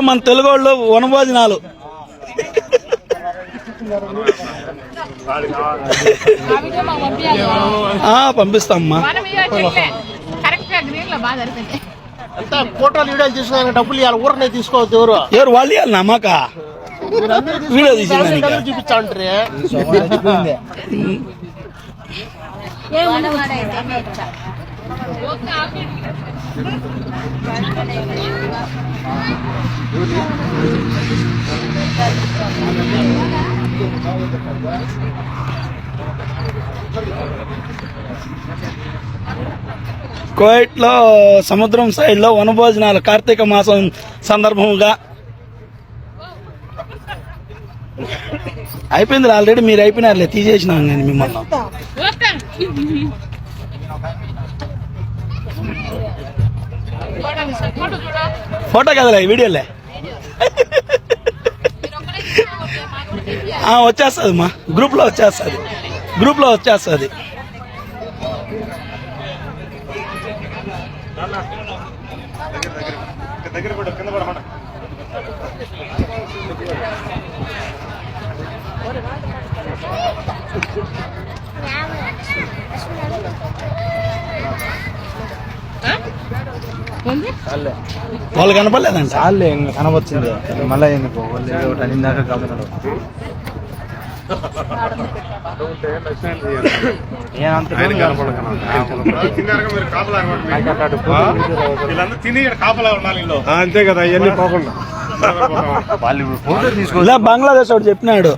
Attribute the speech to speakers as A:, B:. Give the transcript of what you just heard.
A: మన తెలుగు వాళ్ళు వనభోజనాలు. ఆ, పంపిస్తామ్మా.
B: ఫోటోలు వీడియోలు తీసుకున్నాక డబ్బులు ఇవ్వాలి. ఊరనే తీసుకోవద్దు ఎవరు?
A: ఎవరు వాళ్ళు ఇవ్వాలి నమ్మక వీడియో తీసిందానికి
B: చూపించా ఉంటారు
A: కోయిట్లో సముద్రం సైడ్లో వనభోజనాలు కార్తీక మాసం సందర్భంగా. అయిపోయింది ఆల్రెడీ మీరు అయిపోయినారులే తీసేసినాం కానీ మిమ్మల్ని.
C: ఫోటో చూడ
A: ఫోటో కదలే వీడియోలే ఆ, వచ్చేస్తుంది మా గ్రూప్ లో వచ్చేస్తుంది గ్రూప్ వాళ్ళు. కనపడలేదంట?
D: చాలే ఇంక కనవచ్చింది మళ్ళీ ఎందుకు? వాళ్ళు అనిందాక
E: అంతే కదా ఇవన్నీ పోకుండా.
D: వాళ్ళు
A: బంగ్లాదేశ్ వాడు చెప్పినాడు.